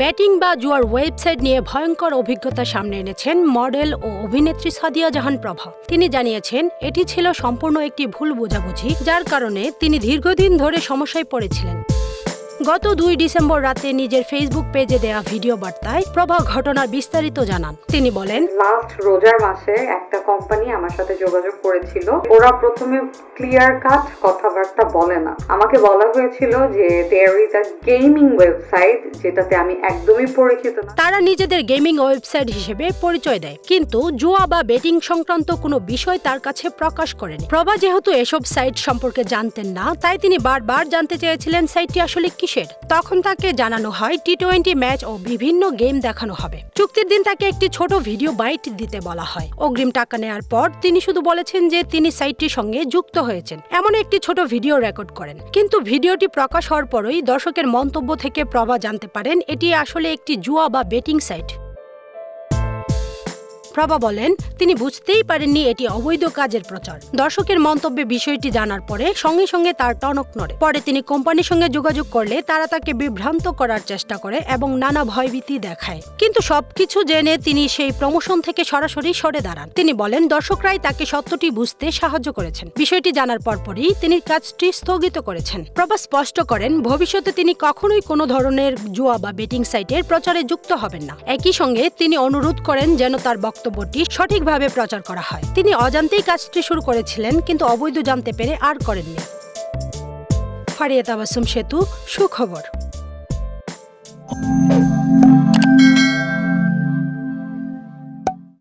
Batting বা জুয়ার website নিয়ে ভয়ঙ্কর অভিজ্ঞতা সামনে এনেছেন মডেল ও অভিনেত্রী সাদিয়া জাহান প্রভা। তিনি জানিয়েছেন, এটি ছিল সম্পূর্ণ একটি ভুল বোঝাবুঝি, যার কারণে তিনি দীর্ঘদিন ধরে সমস্যায় পড়েছিলেন। গত দুই ডিসেম্বর রাতে নিজের ফেসবুক পেজে দেয়া ভিডিও বার্তায় প্রভা ঘটনার বিস্তারিত জানান। তিনি বলেন লাস্ট রোজার মাসে একটা কোম্পানি আমার সাথে যোগাযোগ করেছিল। ওরা প্রথমে ক্লিয়ার কাট কথাবার্তা বলে না। আমাকে বলা হয়েছিল যে there is a gaming website যেটাতে আমি একদমই পরিচিত না। তারা নিজেদের গেমিং ওয়েবসাইট হিসেবে পরিচয় দেয়। কিন্তু জুয়া বা বেটিং সংক্রান্ত কোনো বিষয় তার কাছে প্রকাশ করেনি। প্রভা যেহেতু এসব সাইট সম্পর্কে জানতেন না তাই তিনি বারবার জানতে চেয়েছিলেন সাইটটি আসলে কিসের তখন তাকে জানানো হয় টি টোয়েন্টি ম্যাচ ও বিভিন্ন গেম দেখানো হবে। চুক্তির দিন তাকে একটি ছোট ভিডিও বাইট দিতে বলা হয়। অগ্রিম টাকা নেওয়ার পর তিনি শুধু বলেছেন যে তিনি সাইটটির সঙ্গে যুক্ত হয়েছেন। এমন একটি ছোট ভিডিও রেকর্ড করেন। কিন্তু ভিডিওটি প্রকাশ হওয়ার পরই দর্শকের মন্তব্য থেকে প্রভা জানতে পারেন, এটি আসলে একটি জুয়া বা বেটিং সাইট প্রভা বলেন, তিনি বুঝতেই পারেননি এটি অবৈধ কাজের প্রচার। দর্শকের মন্তব্যে বিষয়টি জানার পরে সঙ্গে সঙ্গে তার টনক নড়ে। পরে তিনি কোম্পানির সঙ্গে যোগাযোগ করলে তারা তাকে বিভ্রান্ত করার চেষ্টা করে এবং নানা ভয়ভীতি দেখায়। কিন্তু সবকিছু জেনে তিনি সেই প্রমোশন থেকে সরাসরি সরে দাঁড়ান। তিনি বলেন, দর্শকরাই তাকে সত্যটি বুঝতে সাহায্য করেছেন। বিষয়টি জানার পরপরই তিনি কাজটি স্থগিত করেছেন। প্রভা স্পষ্ট করেন, ভবিষ্যতে তিনি কখনোই কোনো ধরনের জুয়া বা বেটিং সাইটের প্রচারে যুক্ত হবেন না। একই সঙ্গে তিনি অনুরোধ করেন যেন তার বক্তব্যটি সঠিকভাবে প্রচার করা হয়। তিনি অজান্তেই কাজটি শুরু করেছিলেন, কিন্তু অবৈধ জানতে পেরে আর করেননি। ফারিয়া তাবাসুম সেতু, সুখবর।